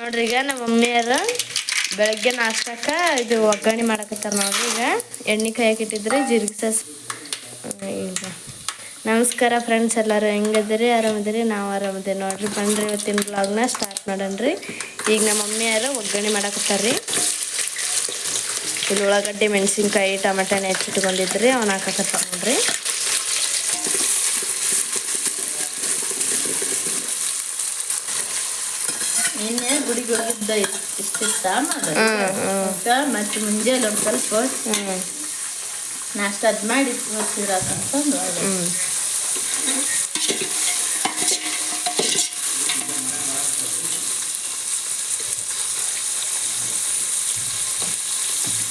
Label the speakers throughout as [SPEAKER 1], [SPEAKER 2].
[SPEAKER 1] ನೋಡ್ರಿ, ಈಗ ನಮ್ಮ ಮಮ್ಮಿಯರ ಬೆಳಗ್ಗೆ ನಾಷ್ಟಕ್ಕ ಇದು ಒಗ್ಗರಣೆ ಮಾಡಕತ್ತಾರ ನೋಡ್ರಿ, ಈಗ ಎಣ್ಣೆ ಕಾಯಕ್ಕೆ ಇಟ್ಟಿದ್ರಿ ಜೀರಿಗೆ ಸಸ್ ಈಗ. ನಮಸ್ಕಾರ ಫ್ರೆಂಡ್ಸ್ ಎಲ್ಲರೂ ಹೆಂಗದಿರಿ ಆರಾಮದಿರಿ ನಾವು ಆರಾಮದಿರಿ ನೋಡ್ರಿ. ಬನ್ರಿ ಇವತ್ತಿನ ಬ್ಲಾಗ್ನ ಸ್ಟಾರ್ಟ್ ಮಾಡೋಣ್ರಿ. ಈಗ ನಮ್ಮ ಮಮ್ಮಿಯರು ಒಗ್ಗರಣೆ ಮಾಡಕತ್ತಾರ್ರಿ. ಇಲ್ಲಿ ಉಳ್ಳಾಗಡ್ಡಿ ಮೆಣಸಿನ್ಕಾಯಿ, ಟಮಾಟನ ಹೆಚ್ಚಿಟ್ಕೊಂಡಿದ್ರಿ ಅವ್ನ ಹಾಕಕತ್ತಾರ ನೋಡ್ರಿ.
[SPEAKER 2] ನಿನ್ನೆ ಗುಡಿಗೆ ಹೋಗಿದ್ದ ಇಷ್ಟಿತ್ತ
[SPEAKER 1] ಹ್ಮ್.
[SPEAKER 2] ಮತ್ತೆ ಮುಂಜಾನೆ ಒಂದು ಸ್ವಲ್ಪ ನಾಷ್ಟ ಅದ್ ಮಾಡಿ ಅಂತಂದು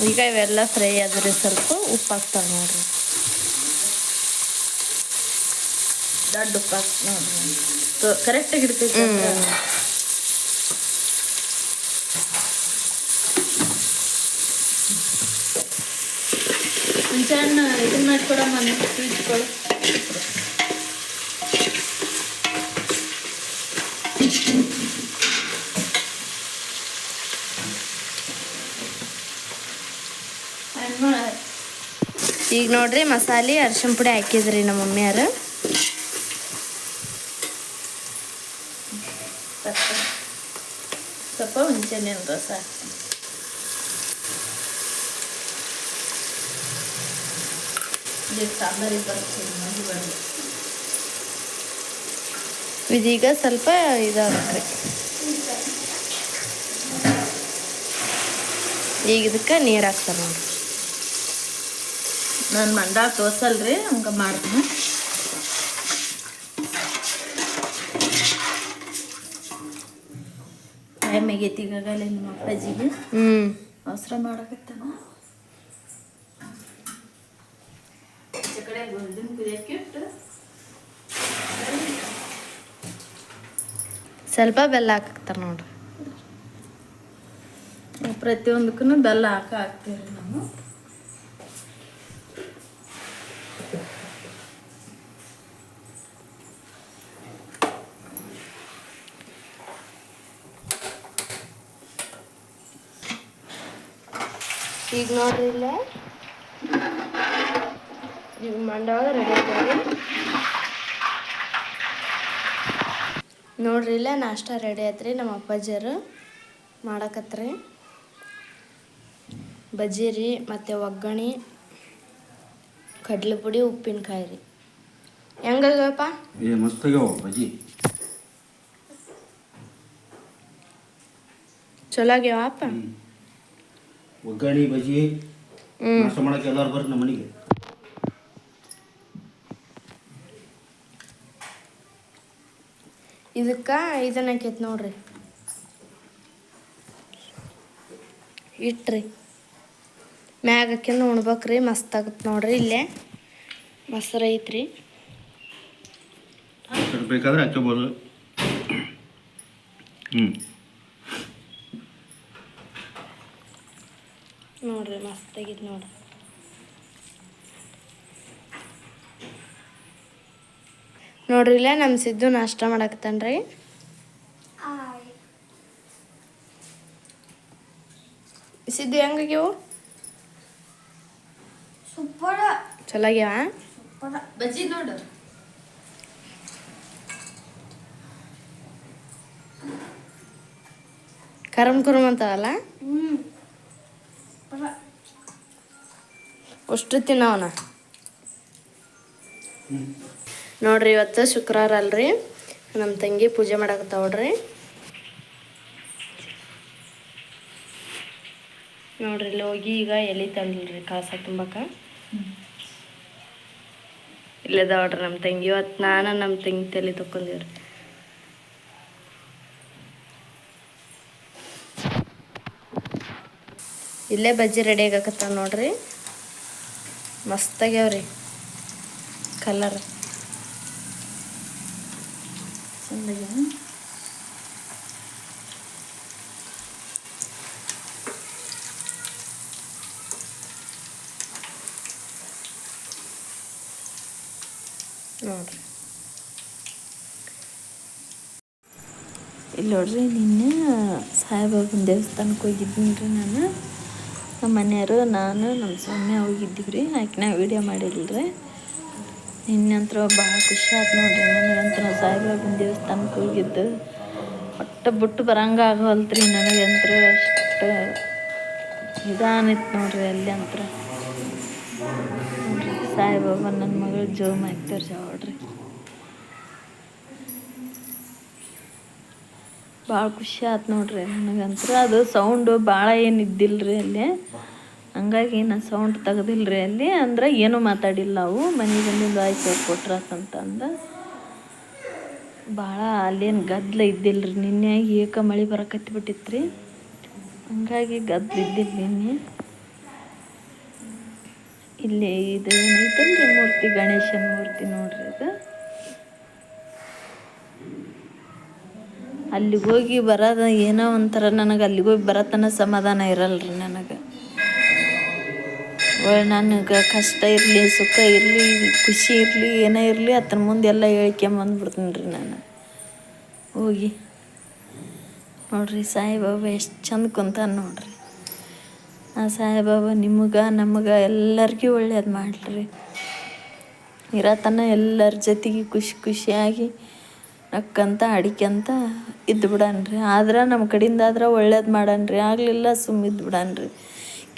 [SPEAKER 1] ಈಗ ಇವೆಲ್ಲ ಫ್ರೈ ಆದ್ರೆ ಸ್ವಲ್ಪ ಉಪ್ಪು ಹಾಕ್ತಾವೆ ನೋಡ್ರಿ.
[SPEAKER 2] ದೊಡ್ಡ ಉಪ್ಪು ಹಾಕ್ತ ನೋಡ್ರಿ ಕರೆಕ್ಟಾಗಿ ಇಡ್ತೈತಿ ಮುಂಚೆನ್ನ ಇದನ್ನ ಮಾಡ್ಕೊಡಮ್ಮ ಇಟ್ಕೊಳ್ಳು
[SPEAKER 1] ಈಗ ನೋಡ್ರಿ ಮಸಾಲೆ ಅರ್ಶಿಣ ಪುಡಿ ಹಾಕಿದ್ರಿ ನಮ್ಮ ಮಮ್ಮಿಯಾರು
[SPEAKER 2] ಸ್ವಲ್ಪ ಹುಂಚೆನೆ ರಸ ಸಾಂಬಾರಿಗೆ
[SPEAKER 1] ಇದೀಗ ಸ್ವಲ್ಪ ಇದಾಗ್ರಿ ಈಗ ಇದಕ್ಕೆ ನೀರು ಹಾಕ್ತಾರೆ ನೋಡ್ರಿ
[SPEAKER 2] ನಾನು ಮಂಡಾಳ ತೋರ್ಸಲ್ರಿ ಹಂಗೆ ಮಾಡ್ತೀನಿ. ಟೈಮ್ ಆಗೈತಿ ಈಗಾಗಲೇ ನಿಮ್ಮ ಅಪ್ಪಾಜಿಗೆ.
[SPEAKER 1] ಹ್ಞೂ
[SPEAKER 2] ಅವಸರ ಮಾಡಕತ್ತಾನ? ಕಡೆ ಗೋಲ್ಡನ್ ಕುದಿಯಕ್ಕೆ ಇಟ್ಟು
[SPEAKER 1] ಸ್ವಲ್ಪ ಬೆಲ್ಲ ಹಾಕ್ತಾರೆ ನೋಡ್ರಿ.
[SPEAKER 2] ಪ್ರತಿಯೊಂದಕ್ಕೂ ಬೆಲ್ಲ ಹಾಕ ಹಾಕ್ತೀವಿ ನಾವು.
[SPEAKER 1] ಈಗ ನೋಡ್ರಿ ಇಲ್ಲ. ಮಂಡಾಳ ರೆಡಿ ಆಗ್ತದೆ ನೋಡ್ರಿ ಇಲ್ಲ ನಾಷ್ಟ ರೆಡಿ ಆಯ್ತ್ರಿ ನಮ್ಮ ಅಪ್ಪಾಜಿಯರು ಮಾಡಕತ್ರಿ. ಬಜ್ಜಿ ರೀ ಮತ್ತು ಒಗ್ಗರಣೆ ಕಡ್ಲೆ ಪುಡಿ ಉಪ್ಪಿನಕಾಯಿ ರೀ. ಹೆಂಗಾಗಪ್ಪ
[SPEAKER 3] ಏ ಮಸ್ತ್ ಆಗ್ಯಾವ ಬಜ್ಜಿ.
[SPEAKER 1] ಚಲೋ ಆಗ್ಯಾವ ಅಪ್ಪ
[SPEAKER 3] ಒಗ್ಗರಣೆ ಬಜ್ಜಿ ನಾಷ್ಟ ಮಾಡಕ್ಕೆ ಎಲ್ಲಾರು ಬರ್ರಿ ನಮ್ಮ ಮನೆಗೆ.
[SPEAKER 1] ಇದಕ್ಕೆ ಇದನ್ನ ಹಾಕೈತಿ ನೋಡ್ರಿ. ಇಟ್ರಿ. ಮ್ಯಾಗ ಹಾಕ್ಯಂದು ಉಣ್ಬೇಕ್ರಿ ಮಸ್ತ್ ಆಗತ್ತೆ ನೋಡ್ರಿ ಇಲ್ಲೇ. ಮೊಸರು ಐತ್ರಿ
[SPEAKER 3] ಸ್ವಲ್ಪ ಬೇಕಾದ್ರೆ ಹಾಕ್ಕೋಬೋದು ಹ್ಞೂ
[SPEAKER 1] ನೋಡ್ರಿ ಮಸ್ತ್ ಆಗೈತಿ ನೋಡ್ರಿ. ನೋಡ್ರಿ ಇಲ್ಲೇ ನಮ್ಮ ಸಿದ್ದು ನಾಷ್ಟ ಮಾಡಾಕತ್ತಾನ್ರಿ. ಸಿದ್ದು ಹೆಂಗಾಗ್ಯಾವು
[SPEAKER 2] ಸೂಪರ್.
[SPEAKER 1] ಚಲೋ ಆಗ್ಯಾವ
[SPEAKER 2] ಬಜ್ಜಿ ನೋಡು.
[SPEAKER 1] ಕರಮ್ ಕುರುಮ್ ಅಂತಾವಲ್ಲ ಅಷ್ಟು ತಿನ್ನವನ ನೋಡ್ರಿ, ಇವತ್ತು ಶುಕ್ರವಾರ ಅಲ್ರಿ. ನಮ್ಮ ತಂಗಿ ಪೂಜೆ ಮಾಡಾಕತ್ತಾವಡ್ರಿ ನೋಡ್ರಿ, ಇಲ್ಲಿ ಹೋಗಿ ಈಗ ಎಲೆ ತಂದಿಲ್ರಿ ಕಳಸ ತುಂಬಕ. ಇಲ್ಲದಾವಡ್ರಿ ನಮ್ಮ ತಂಗಿ. ಇವತ್ತು ನಾನು ನಮ್ಮ ತಂಗಿ ತಲೆ ತಕ್ಕೊಂಡಿವ್ರಿ ಇಲ್ಲೇ ಬಜ್ಜಿ ರೆಡಿ ಆಗಕತ್ತ ನೋಡ್ರಿ. ಮಸ್ತ್ ಆಗ್ಯಾವ್ರಿ ಕಲರ್
[SPEAKER 2] ಚಂದಾಗ್ಯಾವ
[SPEAKER 1] ನೋಡ್ರಿ
[SPEAKER 2] ಇಲ್ಲಿ ನೋಡ್ರಿ ನಿನ್ನೆ ಸಾಯಿಬಾಬನ ದೇವಸ್ಥಾನಕ್ಕೆ ಹೋಗಿದ್ದೀನಿ ರೀ ನಾನು ನಮ್ಮ ಮನೆಯವರು ನಾನು ನಮ್ಮ ಸೊನ್ನೆ ಹೋಗಿದ್ದೀವಿ ರೀ ಆಕೆ ನಾ ವೀಡಿಯೋ ಮಾಡಿಲ್ಲ ರೀ ಅಂತೂ ಭಾಳ ಖುಷಿ ಆಯ್ತು ನೋಡ್ರಿ. ನನಗಂತೂ ಸಾಯಿಬಾಬನ ದೇವಸ್ಥಾನಕ್ಕೆ ಹೋಗಿದ್ದು. ಒಟ್ಟು ಬಿಟ್ಟು ಬರಂಗ ಆಗೋಲ್ತ್ರಿ ನನಗಂತೂ ಅಷ್ಟು ಇದಾನಿತ್ತು ನೋಡ್ರಿ ಅಲ್ಲಿ ಅಂತರ. ನೋಡ್ರಿ, ಸಾಯಿಬಾಬಾ ನನ್ನ ಮಗಳು ಜೋ ಮಾಡ್ತಾರೆ ಜಾವಡ್ರಿ ಭಾಳ ಖುಷಿ ಆಯ್ತು ನೋಡ್ರಿ ನನಗಂತೂ ಅದು ಸೌಂಡು ಭಾಳ ಏನು ಇದ್ದಿಲ್ಲ ರೀ ಅಲ್ಲಿ. ಹಂಗಾಗಿ ನಾನು ಸೌಂಡ್ ತೆಗ್ದಿಲ್ಲ ರೀ ಅಲ್ಲಿ. ಅಂದ್ರೆ ಏನೂ ಮಾತಾಡಿಲ್ಲ ನಾವು ಮನೆಗೆ ಬಂದಿದ್ದು ಆಯ್ತು ಅಂದ ಭಾಳ ಅಲ್ಲೇನು ಗದ್ದಲ ಇದ್ದಿಲ್ಲ ರೀ ನಿನ್ನೆ. ಏಕ ಮಳೆ ಬರಕತ್ತಿ ಬಿಟ್ಟಿತ್ತು ರೀ ಹಂಗಾಗಿ ಗದ್ದಲ ಇದ್ದಿಲ್ಲ ನಿನ್ನೆ. ಇಲ್ಲಿ ಇದು ಏನೈತಂದ್ರೆ ಮೂರ್ತಿ, ಗಣೇಶನ ಮೂರ್ತಿ ನೋಡ್ರಿ ಅದು. ಅಲ್ಲಿಗೆ ಹೋಗಿ ಬರೋದು ಏನೋ ಒಂಥರ ನನಗೆ ಅಲ್ಲಿಗೆ ಹೋಗಿ ಬರತನ ಸಮಾಧಾನ ಇರಲ್ರಿ ನನಗೆ. ಒಳ್ಳೆ ನನಗೆ ಕಷ್ಟ ಇರಲಿ, ಸುಖ ಇರಲಿ, ಖುಷಿ ಇರಲಿ, ಏನೇ ಇರಲಿ ಅದ್ರ ಮುಂದೆ ಎಲ್ಲ ಹೇಳ್ಕೊಂಬಂದ್ಬಿಡ್ತೀನಿ ರೀ ನಾನು. ಹೋಗಿ. ನೋಡ್ರಿ ಸಾಯಿಬಾಬಾ ಎಷ್ಟು ಚಂದ ಕುಂತಾನ ನೋಡ್ರಿ. ಆ ಸಾಯಿಬಾಬಾ ನಿಮಗೆ, ನಮಗೆ ಎಲ್ಲರಿಗೂ ಒಳ್ಳೇದು ಮಾಡ್ರಿ. ಇರತನ ಎಲ್ಲರ ಜೊತೆಗೆ ಖುಷಿ ಖುಷಿಯಾಗಿ ನಕ್ಕಂತ, ಅಡಿಕೆಂತ ಇದ್ದು ಬಿಡನ್ರಿ ಆದ್ರೆ ನಮ್ಮ ಕಡೆಯಿಂದ ಆದ್ರೆ ಒಳ್ಳೇದು ಮಾಡನ್ರಿ. ಆಗಲಿಲ್ಲ ಸುಮ್ಮ ಇದ್ದು ಬಿಡನ್ರಿ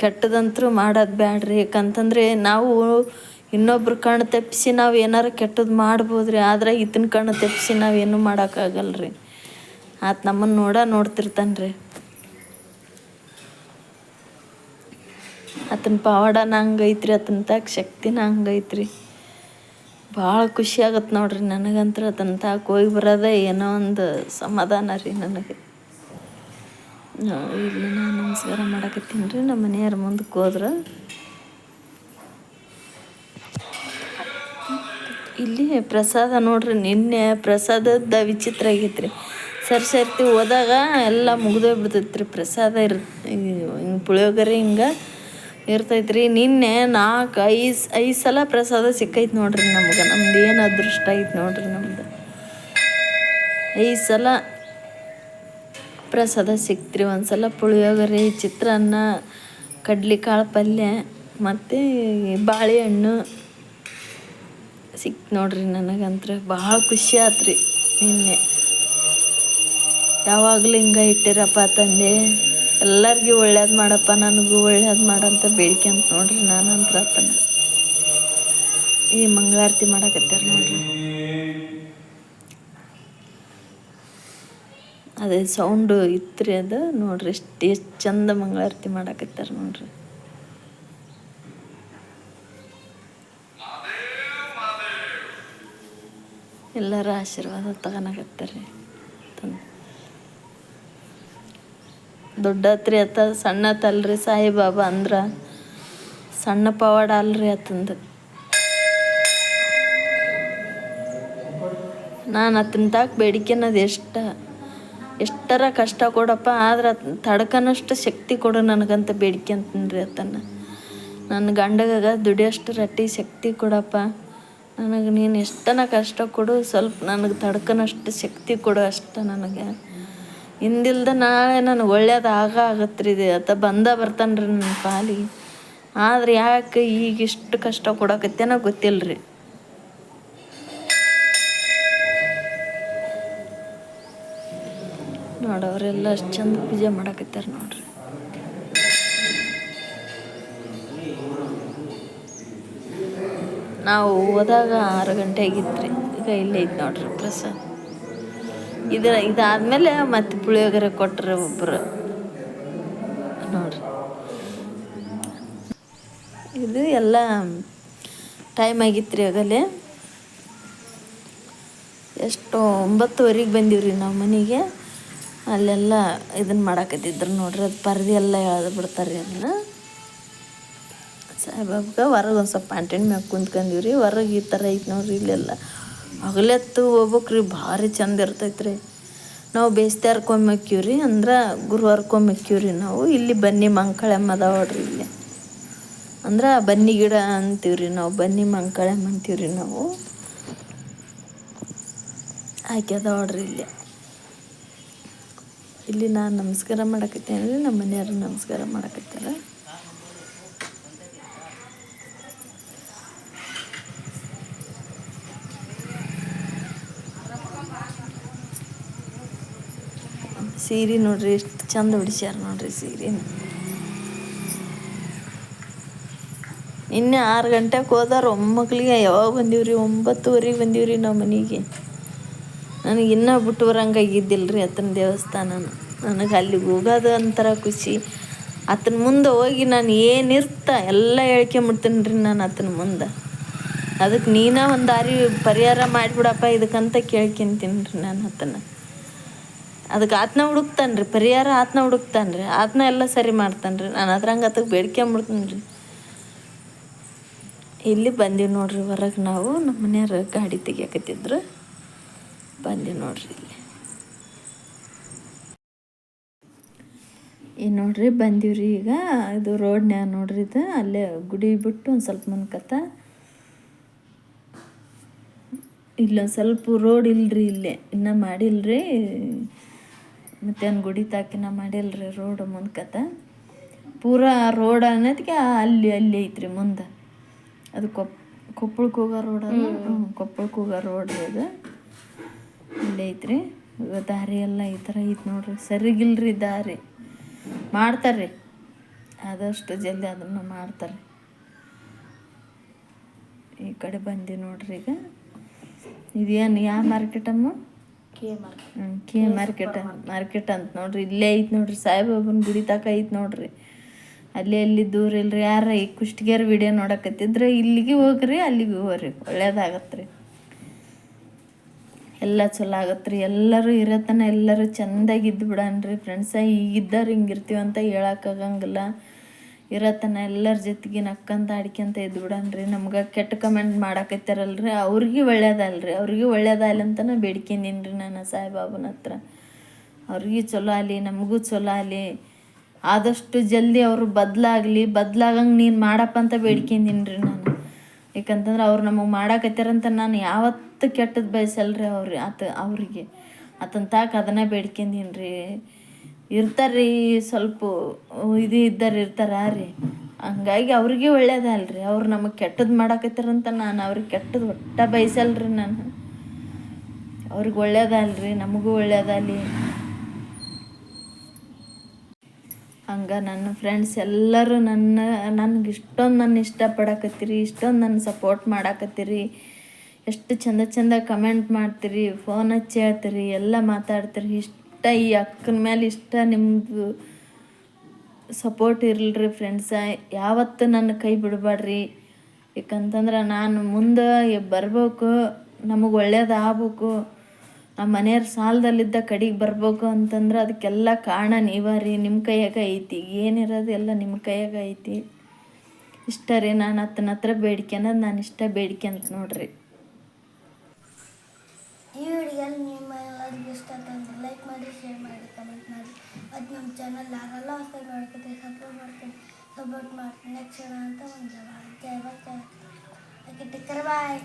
[SPEAKER 2] ಕೆಟ್ಟದಂತರೂ ಮಾಡೋದು ಬ್ಯಾಡ್ರಿ. ಯಾಕಂತಂದರೆ ನಾವು ಇನ್ನೊಬ್ರ ಕಣ್ಣು ತಪ್ಪಿಸಿ ನಾವು ಏನಾರು ಕೆಟ್ಟದ್ದು ಮಾಡ್ಬೋದು ರೀ ಆದ್ರೆ ಈತನ ಕಣ್ಣು ತಪ್ಪಿಸಿ ನಾವೇನು ಮಾಡೋಕ್ಕಾಗಲ್ಲ ರೀ ಆತ ನಮ್ಮನ್ನು ನೋಡ ನೋಡ್ತಿರ್ತಾನೆ ರೀ ಆತನ ಪವಾಡನ ಹಂಗೈತ್ರಿ, ಆತನ ತಾಕ ಶಕ್ತಿನ ಹಂಗೈತ್ರಿ. ಭಾಳ ಖುಷಿ ಆಗತ್ತೆ ನೋಡ್ರಿ ನನಗಂತೂ ಆತನ ತಾಕ ಹೋಗಿ ಬರೋದೇ ಏನೋ ಒಂದು ಸಮಾಧಾನ ರೀ ನನಗೆ. ಇಲ್ಲಿ ನಾನು ನಮಸ್ಕಾರ ಮಾಡಕತ್ತೀನಿ ರೀ, ನಮ್ಮ ಮನೆಯವ್ರ ಮುಂದಕ್ಕೆ ಹೋದ್ರೆ. ಇಲ್ಲಿ ಪ್ರಸಾದ ನೋಡ್ರಿ, ನಿನ್ನೆ ಪ್ರಸಾದದ ವಿಚಿತ್ರ ಆಗೈತ್ರಿ. ಸರ್ ಸರ್ತಿ ಹೋದಾಗ ಎಲ್ಲ ಮುಗ್ದೋಗಿ ಬಿಡ್ತೈತೆ ರೀ ಪ್ರಸಾದ ಇರ್ ಹಿಂಗೆ ಪುಳಿಯೋಗರೆ ಹಿಂಗೆ ಇರ್ತೈತ್ರಿ. ನಿನ್ನೆ ನಾಲ್ಕು ಐದು ಐದು ಸಲ ಪ್ರಸಾದ ಸಿಕ್ಕೈತೆ ನೋಡ್ರಿ ನಮ್ಗೆ, ನಮ್ದು ಏನು ಅದೃಷ್ಟ ಐತೆ ನೋಡ್ರಿ ನಮ್ದು. ಐದು ಸಲ ಪ್ರಸಾದ ಸಿಕ್ತ್ರಿ ಒಂದ್ಸಲ ಪುಳಿಯೋಗರೆ, ಚಿತ್ರಾನ್ನ, ಕಡ್ಲಿಕಾಳು ಪಲ್ಯ, ಮತ್ತು ಬಾಳೆಹಣ್ಣು ಸಿಕ್ತು ನೋಡ್ರಿ ನನಗಂತ್ರ. ಭಾಳ ಖುಷಿ ಆತ್ರಿ ನಿನ್ನೆ. ಯಾವಾಗಲೂ ಹಿಂಗೆ ಇಟ್ಟಿರಪ್ಪ ತಂದೆ. ಎಲ್ಲರಿಗೂ ಒಳ್ಳೇದು ಮಾಡಪ್ಪ, ನನಗೂ ಒಳ್ಳೇದು ಮಾಡಂತ ಅಂತ ನೋಡ್ರಿ ನಾನಂತ್ರ ಅಪ್ಪನ. ಈ ಮಂಗಳಾರತಿ ಮಾಡಕತ್ತಾರ ನೋಡ್ರಿ. ಅದೇ ಸೌಂಡು ಇತ್ತು ಅದು ನೋಡ್ರಿ ಎಷ್ಟು ಎಷ್ಟು ಚಂದ ಮಂಗಳಾರತಿ ಮಾಡಾಕತ್ತಾರ ನೋಡ್ರಿ. ಎಲ್ಲರ ಆಶೀರ್ವಾದ ತಗೊಳಕತ್ತಾರೆ ದೊಡ್ಡತ್ರಿ ಅತ್ತ ಸಣ್ಣತಲ್ರಿ ಸಾಯಿಬಾಬಾ ಅಂದ್ರ. ಸಣ್ಣ ಪವಾಡ ಅಲ್ರಿ ಆತಂದು. ನಾನು ಆತನ ತಾಕ ಬೇಡಿಕೆ ಅನ್ನೋದು ಎಷ್ಟ? ಎಷ್ಟರ ಕಷ್ಟ ಕೊಡಪ್ಪ, ಆದ್ರೆ ತಡ್ಕನಷ್ಟು ಶಕ್ತಿ ಕೊಡು ನನಗಂತ ಬೇಡಿಕೆ ಅಂತನ್ರಿ ಆತನ ನನ್ನ ಗಂಡಗ ದುಡಿಯೋಷ್ಟು ರಟ್ಟಿ ಶಕ್ತಿ ಕೊಡಪ್ಪ. ನನಗೆ ನೀನು ಎಷ್ಟನ ಕಷ್ಟ ಕೊಡು, ಸ್ವಲ್ಪ ನನಗೆ ತಡ್ಕನಷ್ಟು ಶಕ್ತಿ ಕೊಡು ಅಷ್ಟ ನನಗೆ. ಹಿಂದಿಲ್ದ ನಾಳೆ ನನಗೆ ಒಳ್ಳೇದು ಆಗ ಆಗತ್ತೆ ರೀ ಆತ ಬಂದ ಬರ್ತಾನೆ ರೀ ನನ್ನ ಪಾಲಿಗೆ ಆದ್ರೆ ಯಾಕೆ ಈಗ ಇಷ್ಟು ಕಷ್ಟ ಕೊಡಕತ್ತೇನೋ ಗೊತ್ತಿಲ್ಲ ರೀ ನೋಡವ್ರೆಲ್ಲ ಅಷ್ಟು ಚಂದ ಪೂಜೆ ಮಾಡಕತ್ತಾರ ನೋಡ್ರಿ. ನಾವು ಹೋದಾಗ ಆರು ಗಂಟೆ ಆಗಿತ್ತು ಈಗ ಇಲ್ಲೇ ಐತೆ ನೋಡ್ರಿ ಇದು ಇದಾದ್ಮೇಲೆ ಮತ್ತೆ ಪುಳಿಯೋಗರೆ ಕೊಟ್ರೆ ಒಬ್ಬರು ನೋಡ್ರಿ. ಇದು ಎಲ್ಲ ಟೈಮ್ ಆಗಿತ್ತು ರೀ ಆಗಲೇ. ಎಷ್ಟು ಒಂಬತ್ತುವರೆಗೆ ಬಂದೀವಿ ನಾವು ಮನೆಗೆ. ಅಲ್ಲೆಲ್ಲ ಇದನ್ನ ಮಾಡಾಕತ್ತಿದ್ರು ನೋಡ್ರಿ, ಅದು ಪರ್ದಿ ಎಲ್ಲ ಎಳ್ದು ಬಿಡ್ತಾರೆ ಅದನ್ನ. ಸಾಯಿಬಾಬ್ಗೆ ಹೊರಗೆ ಒಂದು ಸ್ವಲ್ಪ ಪ್ಯಾಂಟಿನ ಮ್ಯಾಗ ಕುಂತ್ಕೊಂಡೀವಿ ರೀ ಹೊರಗೆ ಈ ಥರ ಐತೆ ನೋಡ್ರಿ ಇಲ್ಲೆಲ್ಲ. ಹಗಲೆತ್ತು ಹೋಗ್ಬೇಕ್ರಿ, ಭಾರಿ ಚಂದ ಇರ್ತೈತ್ರಿ. ನಾವು ಬೇಸ್ತ್ಯಾರ್ಕೊಮ್ಮೆ ಅಕ್ಕೀವಿ ರೀ ಅಂದ್ರೆ ಗುರುವಾರಕ್ಕೊಮ್ಮೆ ರೀ ನಾವು. ಇಲ್ಲಿ ಬನ್ನಿ ಮಂಕಳೆಮ್ಮ ಅದಾವ ಇಲ್ಲಿ. ಅಂದ್ರೆ ಬನ್ನಿ ಗಿಡ ಅಂತೀವಿ ರೀ ನಾವು, ಬನ್ನಿ ಮಂಕಳೆಮ್ಮ ಅಂತೀವಿ ರೀ ನಾವು. ಹಾಕಿ ಅದಾವ ನೋಡ್ರಿ ಇಲ್ಲಿ. ಇಲ್ಲಿ ನಾನು ನಮಸ್ಕಾರ ಮಾಡಕತ್ತೆ ಅಂದರೆ ನಮ್ಮ ಮನೆಯವರು ನಮಸ್ಕಾರ ಮಾಡಕತ್ತಾರ. ಸೀರೆ ನೋಡ್ರಿ ಎಷ್ಟು ಚಂದ ಹೊಡಿಸ್ಯಾರ ನೋಡ್ರಿ ಸೀರೆ ನಿನ್ನೆ ಆರು ಗಂಟೆಗೆ ಹೋದಾರ ಒಮ್ಮಕ್ಳಿಗೆ ಯಾವಾಗ ಬಂದೀವ್ರಿ? ಒಂಬತ್ತುವರೆಗೆ ಬಂದೀವ್ರಿ ನಾವು ಮನೆಗೆ. ನನಗೆ ಇನ್ನೂ ಬಿಟ್ಟು ಬರಂಗಾಗಿದ್ದಿಲ್ಲ ರೀ ಆತನ ದೇವಸ್ಥಾನ. ನನಗೆ ಅಲ್ಲಿಗೆ ಹೋಗೋದು ಒಂಥರ ಖುಷಿ. ಆತನ ಮುಂದೆ ಹೋಗಿ ನಾನು ಏನಿರ್ತ ಎಲ್ಲ ಹೇಳ್ಕೊಂಬಿಡ್ತೀನಿ ರೀ ನಾನು ಆತನ ಮುಂದೆ. ಅದಕ್ಕೆ ನೀನೇ ಒಂದು ದಾರಿ ಪರಿಹಾರ ಮಾಡಿಬಿಡಪ್ಪ ಇದಕ್ಕಂತ ಕೇಳ್ಕೊಂತೀನಿ ರೀ ನಾನು ಆತನ ಅದಕ್ಕೆ ಆತನ ಹುಡುಕ್ತಾನೆ ರೀ ಪರಿಹಾರ ಆತನ ಹುಡುಕ್ತಾನೆ ರೀ ಆತನ ಎಲ್ಲ ಸರಿ ಮಾಡ್ತಾನೆ ರೀ ನಾನು ಅದ್ರಂಗೆ ಅದಕ್ಕೆ ಬೇಡ್ಕೊಂಬಿಡ್ತೀನಿ ರೀ ಇಲ್ಲಿ ಬಂದೀವಿ ನೋಡ್ರಿ ಹೊರಗೆ ನಾವು ನಮ್ಮ ಮನೆಯವ್ರ ಗಾಡಿ ತೆಗಿಯಕತ್ತಿದ್ರು. ಬಂದೀವಿ ನೋಡ್ರಿ ಇಲ್ಲಿ. ಈ ನೋಡ್ರಿ ಬಂದೀವ್ರಿ ಈಗ. ಇದು ರೋಡ್ನ್ಯಾಗ ನೋಡ್ರಿ ಇದು. ಅಲ್ಲೇ ಗುಡಿ ಬಿಟ್ಟು ಒಂದು ಸ್ವಲ್ಪ ಮುನ್ಕತ್ತ. ಇಲ್ಲೊಂದು ಸ್ವಲ್ಪ ರೋಡ್ ಇಲ್ರಿ ಇಲ್ಲೇ. ಇನ್ನೂ ಮಾಡಿಲ್ರಿ. ಮತ್ತೇನು ಗುಡಿ ತಾಕಿನ ಮಾಡಿಲ್ರಿ ರೋಡ್ ಮುನ್ಕತ್ತ. ಪೂರಾ ರೋಡ್ ಅನ್ನೋದಕ್ಕೆ ಅಲ್ಲಿ ಅಲ್ಲಿ ಐತ್ರಿ ಮುಂದೆ. ಅದು ಕೊಪ್ ಕೊಪ್ಪಳಕ್ಕೆ ಹೋಗೋ ರೋಡ್ ಕೊಪ್ಪಳಕ್ಕೆ ಹೋಗೋ ರೋಡ್ ಅದು. ಇಲ್ಲೇ ಐತ್ರಿ. ದಾರಿ ಎಲ್ಲ ಈ ಥರ ಐತೆ ನೋಡ್ರಿ. ಸರಿಗಿಲ್ರಿ ದಾರಿ. ಮಾಡ್ತಾರೆ ಆದಷ್ಟು ಜಲ್ದಿ ಅದನ್ನು ಮಾಡ್ತಾರೆ ಈ ಕಡೆ ಬಂದಿ ನೋಡ್ರಿ ಈಗ. ಇದೇನು ಯಾವ ಮಾರ್ಕೆಟ್ ಅಮ್ಮ?
[SPEAKER 1] K mark
[SPEAKER 2] K market market ಅಂತ ನೋಡ್ರಿ. ಇಲ್ಲೇ ಐತೆ ನೋಡ್ರಿ. ಸಾಯಿಬಾಬನ ಗುಡಿ ತಕ ಐತೆ ನೋಡ್ರಿ. ಅಲ್ಲಿ ಅಲ್ಲಿ ದೂರ ಇಲ್ರಿ. ಯಾರ ಈ ಕುಷ್ಟಿಗೆರ ವಿಡಿಯೋ ನೋಡಕತ್ತಿದ್ರೆ ಇಲ್ಲಿಗೆ ಹೋಗ್ರಿ ಅಲ್ಲಿಗೆ ಹೋಗ್ರಿ. ಒಳ್ಳೇದಾಗತ್ರಿ. ಎಲ್ಲ ಚಲೋ ಆಗತ್ತೆ ರೀ ಎಲ್ಲರೂ ಇರತನ, ಎಲ್ಲರೂ ಚಂದಾಗಿ ಇದ್ದು ಬಿಡನ್ರಿ ಫ್ರೆಂಡ್ಸ ಈಗಿದ್ದವ್ರು ಅಂತ ಹೇಳಕ್ಕಾಗಂಗಿಲ್ಲ ಇರತನ, ಎಲ್ಲರ ಜೊತೆಗೆ ನಕ್ಕಂತ ಆಡ್ಕೊಂತ ಇದ್ದು ಬಿಡನ್ರಿ. ನಮ್ಗೆ ಕೆಟ್ಟ ಕಮೆಂಟ್ ಮಾಡಕತ್ತಾರಲ್ರಿ ಅವ್ರಿಗೆ ಒಳ್ಳೇದಲ್ರಿ. ಅವ್ರಿಗೆ ಒಳ್ಳೇದಾಗಲಿ ಅಂತಲೇ ಬೇಡ್ಕೊಂಡಿನ್ರಿ ನಾನು ಸಾಯಿಬಾಬನ ಹತ್ರ. ಅವ್ರಿಗೆ ಚಲೋ ಆಗಲಿ, ನಮಗೂ ಚಲೋ ಆಗಲಿ. ಆದಷ್ಟು ಜಲ್ದಿ ಅವರು ಬದಲಾಗಲಿ. ಬದಲಾಗಂಗೆ ನೀನು ಮಾಡಪ್ಪ ಅಂತ ಬೇಡ್ಕೊಂಡಿನಿ ರೀ ನಾನು. ಯಾಕಂತಂದ್ರೆ ಅವ್ರು ನಮಗೆ ಮಾಡಾಕತ್ತಾರಂತ ನಾನು ಯಾವತ್ತು ಕೆಟ್ಟದ್ದು ಬಯಸಲ್ರಿ ಅವ್ರಿ ಆತ ಅವರಿಗೆ. ಆತನ ತಾಕ ಅದನ್ನೇ ಬೇಡ್ಕೆಂದೀನಿ ರೀ ಇರ್ತಾರ್ರಿ ಸ್ವಲ್ಪ ಇದು ಇದ್ದಾರೆ ಇರ್ತಾರ ರೀ. ಹಂಗಾಗಿ ಅವ್ರಿಗೆ ಒಳ್ಳೇದಲ್ರಿ, ಅವ್ರು ನಮಗೆ ಕೆಟ್ಟದ್ದು ಮಾಡಾಕತ್ತಾರಂತ ನಾನು ಅವ್ರಿಗೆ ಕೆಟ್ಟದ್ದು ಒಟ್ಟ ಬಯಸಲ್ರಿ ನಾನು. ಅವ್ರಿಗೆ ಒಳ್ಳೇದಲ್ರಿ, ನಮಗೂ ಒಳ್ಳೇದಲಿ. ಹಂಗೆ ನನ್ನ ಫ್ರೆಂಡ್ಸ್ ಎಲ್ಲರೂ ನನ್ನ, ನನಗೆ ಇಷ್ಟೊಂದು ನನ್ನ ಇಷ್ಟಪಡಕತ್ತೀರಿ, ಇಷ್ಟೊಂದು ನನ್ನ ಸಪೋರ್ಟ್ ಮಾಡಾಕತ್ತೀರಿ. ಎಷ್ಟು ಚಂದ ಚಂದ ಕಮೆಂಟ್ ಮಾಡ್ತೀರಿ ಫೋನ್ ಹಚ್ಚಿ ಹೇಳ್ತೀರಿ, ಎಲ್ಲ ಮಾತಾಡ್ತೀರಿ. ಇಷ್ಟ ಈ ಅಕ್ಕನ ಮೇಲೆ ಇಷ್ಟ ನಿಮ್ಮದು ಸಪೋರ್ಟ್ ಇರಲ್ರಿ ಫ್ರೆಂಡ್ಸ ಯಾವತ್ತು ನನ್ನ ಕೈ ಬಿಡಬೇಡ್ರಿ ಯಾಕಂತಂದ್ರೆ ನಾನು ಮುಂದೆ ಬರ್ಬೇಕು, ನಮಗೆ ಒಳ್ಳೇದು ನಮ್ಮ ಮನೆಯವ್ರ ಸಾಲದಲ್ಲಿದ್ದ ಕಡೆಗೆ ಬರಬೇಕು ಅಂತಂದ್ರೆ ಅದಕ್ಕೆಲ್ಲ ಕಾರಣ ನೀವ ರೀ, ನಿಮ್ಮ ಕೈಯಾಗ ಐತಿ. ಏನಿರೋದು ಎಲ್ಲ ನಿಮ್ಮ ಕೈಯಾಗ ಐತಿ. ಇಷ್ಟ ರೀ, ನಾನು ಹತ್ತನ ಹತ್ರ ಬೇಡ್ಕೊಳೋದು ನಾನು ಇಷ್ಟ ಅಂತ ನೋಡ್ರಿ.
[SPEAKER 4] ಈ ವಿಡಿಯೋ ನಿಮ್ಮ ಎಲ್ಲರಿಗೂ ಇಷ್ಟ ಅಂತಂದ್ರೆ ಲೈಕ್ ಮಾಡಿ, ಶೇರ್ ಮಾಡಿ, ಕಮೆಂಟ್ ಮಾಡಿ. ಅದು ನಮ್ಮ ಚಾನಲ್ ಯಾರೆಲ್ಲ ಹೊಸದಾಗಿ ಮಾಡ್ಕೊತೀವಿ ಸಪೋರ್ಟ್ ಮಾಡ್ತೀನಿ ಸಪೋರ್ಟ್ ಮಾಡ್ತೀನಿ ನೆಕ್ಸ್ಟ್ ಅಂತ ಒಂದು ಜವಾಬ್ದಾರಿ ಓಕೆ ಟೇಕರ್ ಬಾಯ್.